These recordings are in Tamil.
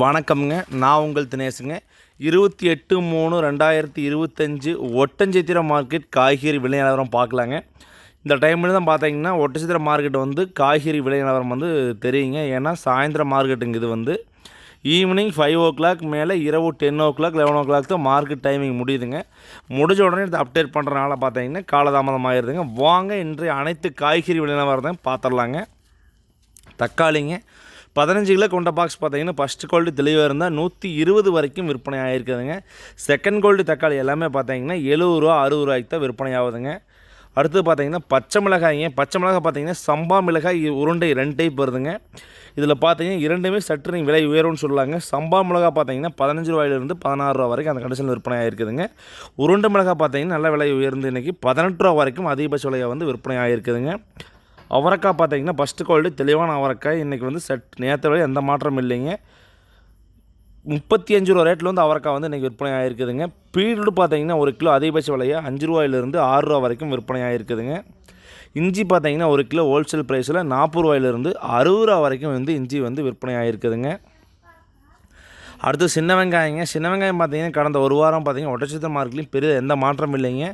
வணக்கம்ங்க. நான் உங்கள் தினேஷுங்க இருபத்தி எட்டு மூணு ரெண்டாயிரத்தி இருபத்தஞ்சி ஒட்டஞ்சத்திர மார்க்கெட் காய்கறி விலை நிலவரம் பார்க்கலாங்க. இந்த டைமில் தான் பார்த்தீங்கன்னா ஒட்டச்சத்திர மார்க்கெட் வந்து காய்கறி விலை நிலவரம் வந்து தெரியுங்க. ஏன்னா சாயந்தரம் மார்க்கெட்டுங்க இது வந்து. ஈவினிங் ஃபைவ் ஓ கிளாக் மேலே இரவு ten o'clock eleven o'clock தான் மார்க்கெட் டைமிங் முடியுதுங்க. முடிஞ்ச உடனே இதை அப்டேட் பண்ணுறனால பார்த்தீங்கன்னா காலதாமதம் ஆகிடுதுங்க வாங்க இன்றைய அனைத்து காய்கறி விலை நிலவரத்தையும் பார்த்துடலாங்க. தக்காளிங்க பதினஞ்சு கிலோ கொண்ட பாக்ஸ் பார்த்தீங்கன்னா ஃபஸ்ட்டு கோல்டு தெளிவாக இருந்தால் நூற்றி இருபது வரைக்கும் விற்பனை ஆகிருக்குதுங்க செகண்ட் கோல்டு தக்காளி எல்லாமே பார்த்தீங்கன்னா எழுபது ரூபா அறுபது ரூபாய்க்கு தான் விற்பனை ஆகுதுங்க. அடுத்து பார்த்தீங்கன்னா பச்சை மிளகாய்ங்க. பச்சை மிளகாய் பார்த்தீங்கன்னா சம்பா மிளகாய் உருண்டை ரெண்டு டைப் வருதுங்க. இதில் பார்த்தீங்கன்னா இரண்டுமே சற்று விலை உயரும்னு சொல்லுவாங்க சம்பா மிளகா பார்த்தீங்கன்னா பதினஞ்சு ரூபாயிலிருந்து பதினாறு ரூபா வரைக்கும் அந்த கண்டிஷனில் விற்பனை ஆகிருக்குதுங்க உருண்டை மிளகாய் பார்த்தீங்கன்னா நல்ல விலை உயர்ந்து இன்றைக்கி பதினெட்டு ரூபா வரைக்கும் அதிகபட்ச விலையாக வந்து விற்பனை ஆகிருக்குதுங்க அவரைக்காய் பார்த்தீங்கன்னா ஃபஸ்ட்டு குவாலிட்டி தெளிவான அவரைக்காய். இன்றைக்கி வந்து செட் நேற்று வரை எந்த மாற்றமும் இல்லைங்க. முப்பத்தி அஞ்சு ரூபா ரேட்டில் வந்து அவரைக்காய் வந்து இன்றைக்கி விற்பனை ஆகிருக்குதுங்க பீரியடு பார்த்தீங்கன்னா ஒரு கிலோ அதிகபட்ச விலையை அஞ்சு ரூபாயிலிருந்து ஆறு ரூபா வரைக்கும் விற்பனை ஆகிருக்குதுங்க இஞ்சி பார்த்தீங்கன்னா ஒரு கிலோ ஹோல்சேல் ப்ரைஸில் நாற்பது ரூபாயிலிருந்து அறுபது ரூபா வரைக்கும் வந்து இஞ்சி வந்து விற்பனை ஆகிருக்குதுங்க அடுத்து சின்ன வெங்காயங்க. சின்ன வெங்காயம் பார்த்தீங்கன்னா கடந்த ஒரு வாரம் பார்த்தீங்கன்னா ஒட்டச்சத்திர மார்க்கெட்லையும் பெரிய எந்த மாற்றம் இல்லைங்க.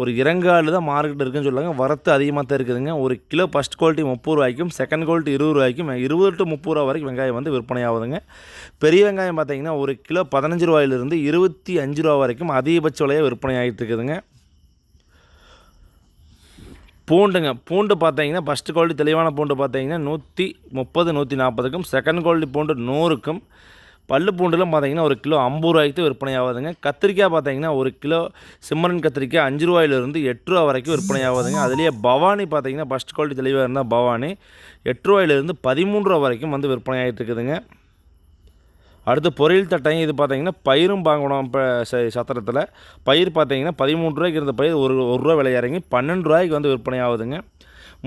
ஒரு இறங்காலு தான் மார்க்கெட் இருக்குன்னு சொல்லுவாங்க. வரத்து அதிகமாக தான் இருக்குதுங்க. ஒரு கிலோ ஃபஸ்ட் குவாலிட்டி முப்பது ரூபாய்க்கும் செகண்ட் குவாலிட்டி இருபது ரூபாய்க்கும் இருபது டு முப்பது ரூபா வரைக்கும் வெங்காயம் வந்து விற்பனை ஆகுதுங்க. பெரிய வெங்காயம் பார்த்தீங்கன்னா ஒரு கிலோ பதினஞ்சு ரூபாயிலிருந்து இருபத்தி அஞ்சு ரூபா வரைக்கும் அதிகபட்ச விலையாக விற்பனை ஆகிட்டு இருக்குதுங்க. பூண்டுங்க. பூண்டு பார்த்தீங்கன்னா ஃபஸ்ட்டு குவாலிட்டி தெளிவான பூண்டு பார்த்தீங்கன்னா நூற்றி முப்பது நூற்றி நாற்பதுக்கும் செகண்ட் குவாலிட்டி பூண்டு நூறுக்கும். பல்லு பூண்டுலாம் பார்த்தீங்கன்னா ஒரு கிலோ ஐம்பது ரூபாய்க்கு விற்பனை ஆகுதுங்க கத்திரிக்காய் பார்த்தீங்கன்னா ஒரு கிலோ சிம்மரன் கத்திரிக்காய் அஞ்சு ரூபாயிலிருந்து எட்டு ரூபா வரைக்கும் விற்பனை ஆகுதுங்க அதுலேயே பவானி பார்த்தீங்கன்னா ஃபஸ்ட் குவாலிட்டி தெளிவாக இருந்தால் பவானி. எட்டு ரூபாயிலிருந்து பதிமூன்று ரூபா வரைக்கும் வந்து விற்பனை ஆகிட்டு இருக்குதுங்க. அடுத்து பொரியல் தட்டையும் இது பார்த்தீங்கன்னா பயிரும் வாங்கணும் இப்போ சத்திரத்தில். பயிர் பார்த்தீங்கன்னா பதிமூணு ரூபாய்க்கு இருந்த பயிர் ஒரு ஒரு ரூபா விலை இறங்கி பன்னெண்டு ரூபாய்க்கு வந்து விற்பனை ஆகுதுங்க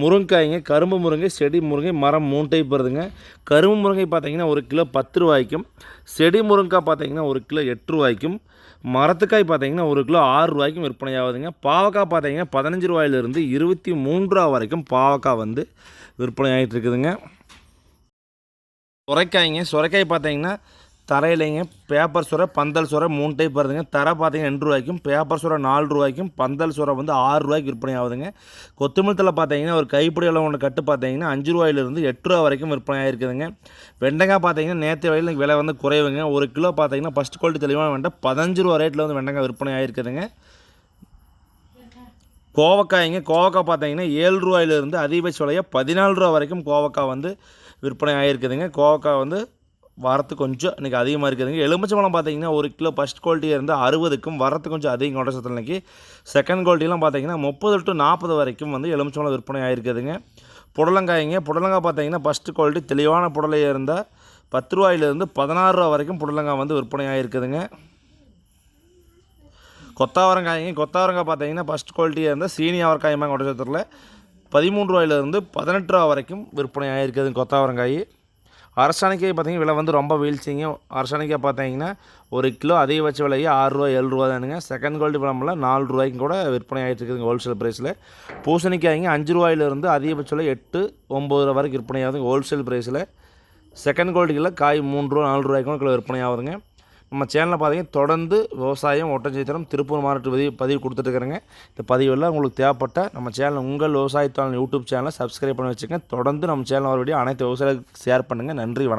முருங்காய்ங்க கரும்பு முருங்கை செடி முருங்கை மரம் மூணு டைப் வருதுங்க கரும்பு முருங்கை பார்த்திங்கன்னா ஒரு கிலோ பத்து ரூபாய்க்கும். செடி முருங்காய் பார்த்தீங்கன்னா ஒரு கிலோ எட்டு ரூபாய்க்கும். மரத்துக்காய் பார்த்தீங்கன்னா ஒரு கிலோ ஆறு ரூபாய்க்கும் விற்பனை ஆகுதுங்க. பாவக்காய் பார்த்திங்கன்னா பதினஞ்சு ரூபாயிலிருந்து இருபத்தி மூன்று ரூபா வரைக்கும் பாவக்காய் வந்து விற்பனை ஆகிட்டு இருக்குதுங்க. சுரைக்காய்ங்க சுரைக்காய் பார்த்தீங்கன்னா தரையிலைங்க பேப்பர் சுரை பந்தல் சுரை மூணு டைப் வருதுங்க. தரை பார்த்தீங்கன்னா ரெண்டு ரூபாய்க்கும் பேப்பர் சுரை நாலு ரூபாய்க்கும் பந்தல் சுரை வந்து ஆறு ரூபாய்க்கு விற்பனை ஆகுதுங்க. கொத்தமல்லத்தில் பார்த்தீங்கன்னா ஒரு கைப்பிடி அளவு ஒன்று கட்டு பார்த்தீங்கன்னா அஞ்சு ரூபாயிலிருந்து எட்டு ரூபா வரைக்கும் விற்பனை ஆகிருக்குதுங்க வெண்டைக்காய் பார்த்தீங்கன்னா நேற்று வரையில் விலை வந்து குறைவுங்க. ஒரு கிலோ பார்த்தீங்கன்னா ஃபஸ்ட் குவாலிட்டி தெளிவான வெண்டை பதினஞ்சு ரூபா ரேட்டில் வந்து வெண்டைக்காய் விற்பனை ஆகிருக்குதுங்க கோவக்காய்ங்க கோவக்காய் பார்த்தீங்கன்னா ஏழு ரூபாயிலிருந்து அதிகபட்ச விலையாக பதினாலு ரூபா வரைக்கும் கோவக்காய் வந்து விற்பனை ஆகிருக்குதுங்க கோவக்காய் வந்து வரத்து கொஞ்சம் இன்றைக்கி அதிகமாக இருக்குதுங்க. எலுமிச்சம்பழம் பார்த்தீங்கன்னா ஒரு கிலோ ஃபஸ்ட் குவாலிட்டியாக இருந்து அறுபதுக்கும் வரத்து கொஞ்சம் அதிகம் கொண்ட சத்தில் இன்றைக்கி செகண்ட் குவாலிட்டிலாம் பார்த்தீங்கன்னா முப்பது டு நாற்பது வரைக்கும் வந்து எலுமிச்சம்பழம் விற்பனை ஆகிருக்குதுங்க புடலங்காய்ங்க புடலங்காய் பார்த்தீங்கன்னா ஃபஸ்ட்டு குவாலிட்டி தெளிவான புடலையாக இருந்தால் பத்து ரூபாயிலிருந்து பதினாறு ரூபா வரைக்கும் புடலங்காய் வந்து விற்பனை ஆகிருக்குதுங்க கொத்தாவரங்காய்ங்க கொத்தாவரங்காய் பார்த்தீங்கன்னா ஃபஸ்ட் குவாலிட்டியாக இருந்தால் சீனி அவரக்காயமாக கொண்ட சத்தில் பதிமூன்று ரூபாயிலிருந்து பதினெட்டு ரூபா வரைக்கும் விற்பனை ஆகிருக்குதுங்க கொத்தாவரங்காய். அரசாணிக்காய் பார்த்தீங்கன்னா விலை வந்து ரொம்ப வீழ்ச்சிங்க. அரசாணிக்காய் பார்த்தீங்கன்னா ஒரு கிலோ அதிகபட்ச விலையே ஆறுரூவா ஏழு ரூபா தானுங்க. செகண்ட் குவாலிட்டி பழமெல்லாம் நாலு ரூபாய்க்கும் கூட விற்பனை ஆகிட்டு இருக்குதுங்க ஹோல்சேல் ப்ரைஸில் பூசணிக்காய்ங்க அஞ்சு ரூபாயிலிருந்து அதிகபட்ச விலை எட்டு ஒம்பது ரூபா வரைக்கும் விற்பனை ஆகுதுங்க ஹோல்சேல் ப்ரைஸில் செகண்ட் குவாலிட்டியில் காய் மூணு ரூபா நாலு ரூபாய்க்கும் கிலோ விற்பனை ஆகுதுங்க. நம்ம சேனலில் பார்த்தீங்கன்னா தொடர்ந்து விவசாயம் ஒட்டச்சத்திரம் திருப்பூர் மாவட்ட பதிவு பதிவு கொடுத்துட்டுருக்குறேங்க இந்த பதிவெல்லாம் உங்களுக்கு தேவைப்பட்ட நம்ம சேனல் உங்கள் விவசாயத்தாளன் யூடியூப் சேனலை சப்ஸ்கிரைப் பண்ணி வச்சுக்கோங்க. தொடர்ந்து நம்ம சேனல் வரக்கூடிய அனைத்து விவசாயிகளுக்கு ஷேர் பண்ணுங்கள் நன்றி வணக்கம்.